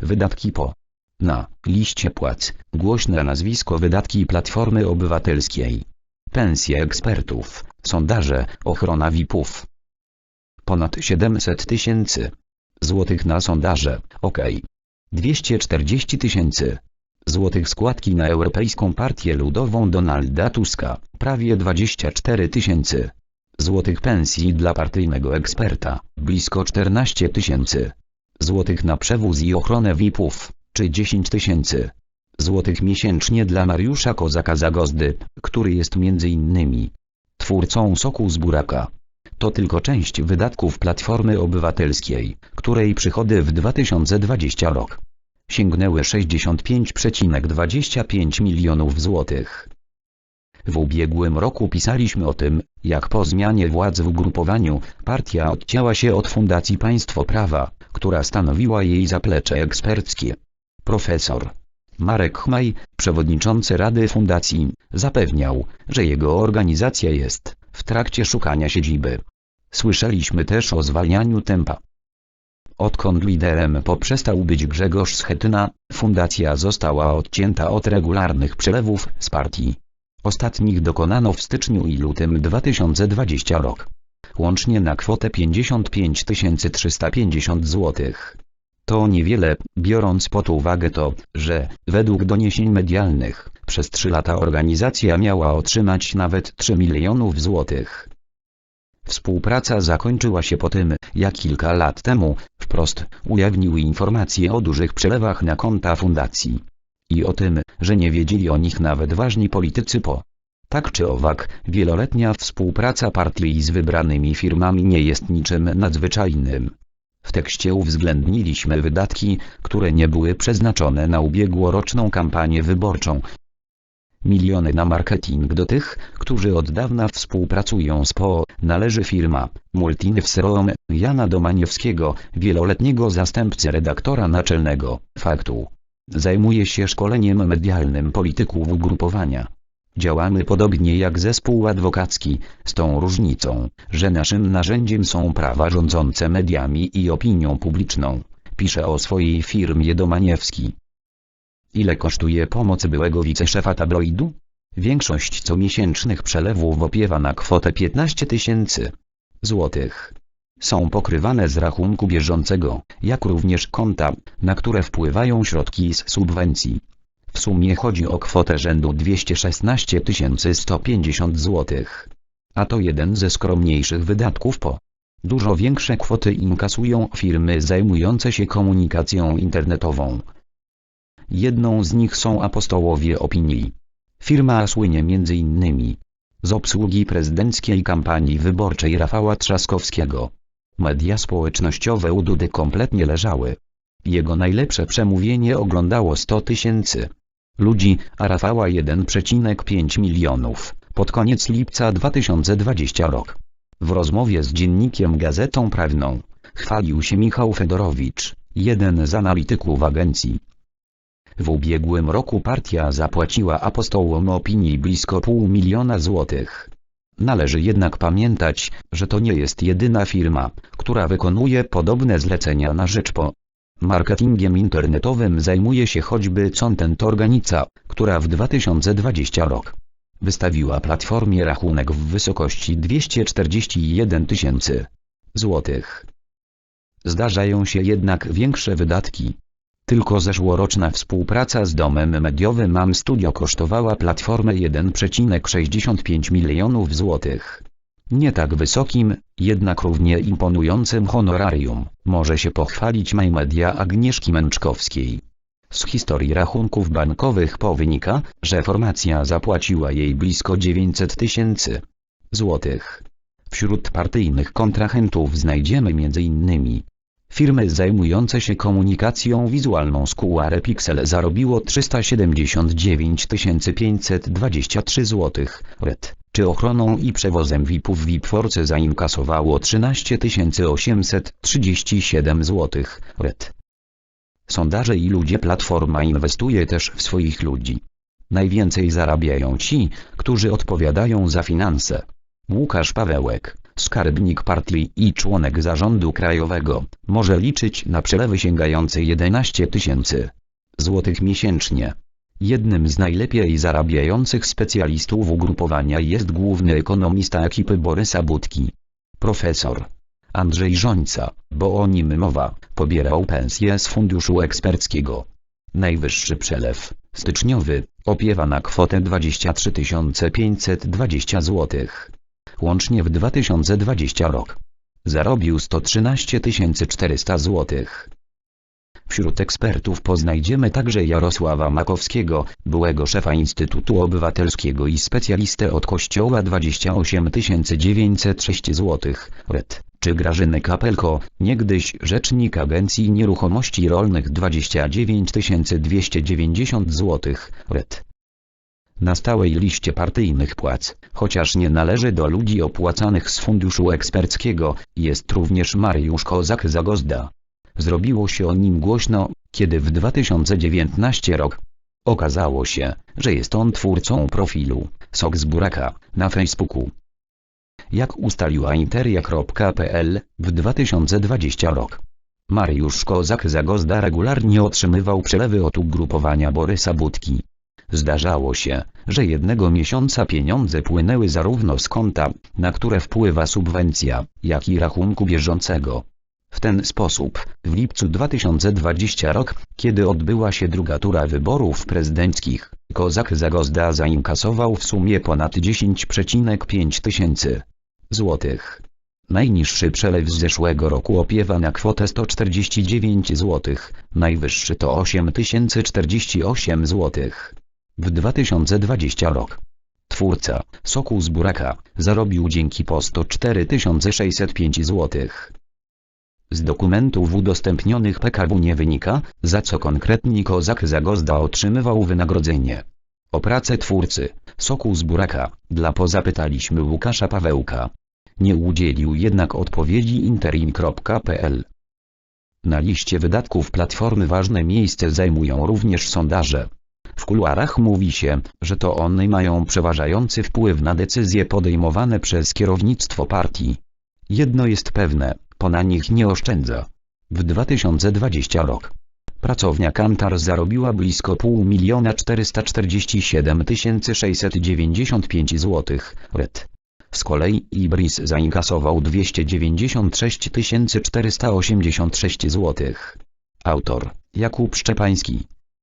Wydatki po. Na liście płac głośne nazwisko wydatki Platformy Obywatelskiej. Pensje ekspertów, sondaże, ochrona VIP-ów. Ponad 700 tysięcy złotych na sondaże, ok. 240 tysięcy złotych składki na Europejską Partię Ludową Donalda Tuska, prawie 24 tysięcy złotych pensji dla partyjnego eksperta, blisko 14 tysięcy złotych na przewóz i ochronę VIP-ów, czy 10 tysięcy złotych miesięcznie dla Mariusza Kozaka Zagozdy, który jest między innymi twórcą soku z buraka. To tylko część wydatków Platformy Obywatelskiej, której przychody w 2020 rok sięgnęły 65,25 milionów złotych. W ubiegłym roku pisaliśmy o tym, jak po zmianie władz w ugrupowaniu, partia odcięła się od Fundacji Państwo Prawa, która stanowiła jej zaplecze eksperckie. Profesor Marek Chmaj, przewodniczący Rady Fundacji, zapewniał, że jego organizacja jest w trakcie szukania siedziby. Słyszeliśmy też o zwalnianiu tempa. Odkąd liderem poprzestał być Grzegorz Schetyna, fundacja została odcięta od regularnych przelewów z partii. Ostatnich dokonano w styczniu i lutym 2020 rok. Łącznie na kwotę 55 350 zł. To niewiele, biorąc pod uwagę to, że, według doniesień medialnych, przez 3 lata organizacja miała otrzymać nawet 3 milionów złotych. Współpraca zakończyła się po tym, jak kilka lat temu, wprost, ujawnił informacje o dużych przelewach na konta fundacji. I o tym, że nie wiedzieli o nich nawet ważni politycy po. Tak czy owak, wieloletnia współpraca partii z wybranymi firmami nie jest niczym nadzwyczajnym. W tekście uwzględniliśmy wydatki, które nie były przeznaczone na ubiegłoroczną kampanię wyborczą. Miliony na marketing do tych, którzy od dawna współpracują z PO, należy firma Multinewsrom Jana Domaniewskiego, wieloletniego zastępcy redaktora naczelnego Faktu. Zajmuje się szkoleniem medialnym polityków ugrupowania. Działamy podobnie jak zespół adwokacki, z tą różnicą, że naszym narzędziem są prawa rządzące mediami i opinią publiczną, pisze o swojej firmie Domaniewski. Ile kosztuje pomoc byłego wiceszefa tabloidu? Większość comiesięcznych przelewów opiewa na kwotę 15 tysięcy złotych. Są pokrywane z rachunku bieżącego, jak również konta, na które wpływają środki z subwencji. W sumie chodzi o kwotę rzędu 216 150 zł. A to jeden ze skromniejszych wydatków po. Dużo większe kwoty inkasują firmy zajmujące się komunikacją internetową. Jedną z nich są apostołowie opinii. Firma słynie m.in. z obsługi prezydenckiej kampanii wyborczej Rafała Trzaskowskiego. Media społecznościowe u Dudy kompletnie leżały. Jego najlepsze przemówienie oglądało 100 tysięcy ludzi, a Rafała 1,5 milionów, pod koniec lipca 2020 rok. W rozmowie z dziennikiem Gazetą Prawną, chwalił się Michał Fedorowicz, jeden z analityków agencji. W ubiegłym roku partia zapłaciła apostołom opinii blisko pół miliona złotych. Należy jednak pamiętać, że to nie jest jedyna firma, która wykonuje podobne zlecenia na rzecz po. Marketingiem internetowym zajmuje się choćby Content Organica, która w 2020 rok wystawiła platformie rachunek w wysokości 241 tysięcy złotych. Zdarzają się jednak większe wydatki. Tylko zeszłoroczna współpraca z domem mediowym Mam Studio kosztowała platformę 1,65 milionów złotych. Nie tak wysokim, jednak równie imponującym honorarium, może się pochwalić MyMedia Agnieszki Męczkowskiej. Z historii rachunków bankowych powynika, że formacja zapłaciła jej blisko 900 tysięcy złotych. Wśród partyjnych kontrahentów znajdziemy m.in. Firmy zajmujące się komunikacją wizualną Square Pixel zarobiło 379 523 zł, RED, czy ochroną i przewozem VIP-ów VIP-Force zainkasowało 13 837 zł, RED. Sondaże i ludzie Platforma inwestuje też w swoich ludzi. Najwięcej zarabiają ci, którzy odpowiadają za finanse. Łukasz Pawełek, skarbnik partii i członek zarządu krajowego, może liczyć na przelewy sięgające 11 tysięcy złotych miesięcznie. Jednym z najlepiej zarabiających specjalistów ugrupowania jest główny ekonomista ekipy Borysa Budki. Profesor Andrzej Żońca, bo o nim mowa, pobierał pensję z funduszu eksperckiego. Najwyższy przelew, styczniowy, opiewa na kwotę 23 520 zł. Łącznie w 2020 rok. Zarobił 113 400 zł. Wśród ekspertów poznajdziemy także Jarosława Makowskiego, byłego szefa Instytutu Obywatelskiego i specjalistę od Kościoła 28 906 zł, czy Grażynę Kapelko, niegdyś rzecznik Agencji Nieruchomości Rolnych 29 290 zł, red. Na stałej liście partyjnych płac, chociaż nie należy do ludzi opłacanych z funduszu eksperckiego, jest również Mariusz Kozak-Zagozda. Zrobiło się o nim głośno, kiedy w 2019 rok okazało się, że jest on twórcą profilu Sok z Buraka na Facebooku. Jak ustaliła interia.pl w 2020 rok. Mariusz Kozak-Zagozda regularnie otrzymywał przelewy od ugrupowania Borysa Budki. Zdarzało się, że jednego miesiąca pieniądze płynęły zarówno z konta, na które wpływa subwencja, jak i rachunku bieżącego. W ten sposób, w lipcu 2020 rok, kiedy odbyła się druga tura wyborów prezydenckich, Kozak Zagozda zainkasował w sumie ponad 10,5 tysięcy złotych. Najniższy przelew z zeszłego roku opiewa na kwotę 149 zł, najwyższy to 8048 zł. W 2020 rok. Twórca, Soku z Buraka, zarobił dzięki po 104 605 zł. Z dokumentów udostępnionych PKW nie wynika, za co konkretnie Kozak Zagozda otrzymywał wynagrodzenie. O pracę twórcy, Soku z Buraka, dla pozapytaliśmy Łukasza Pawełka. Nie udzielił jednak odpowiedzi interim.pl. Na liście wydatków Platformy ważne miejsce zajmują również sondaże. W kuluarach mówi się, że to one mają przeważający wpływ na decyzje podejmowane przez kierownictwo partii. Jedno jest pewne, po na nich nie oszczędza. W 2020 rok. Pracownia Kantar zarobiła blisko pół miliona 447 695 zł, red. Z kolei Ibris zainkasował 296 486 zł. Autor Jakub Szczepański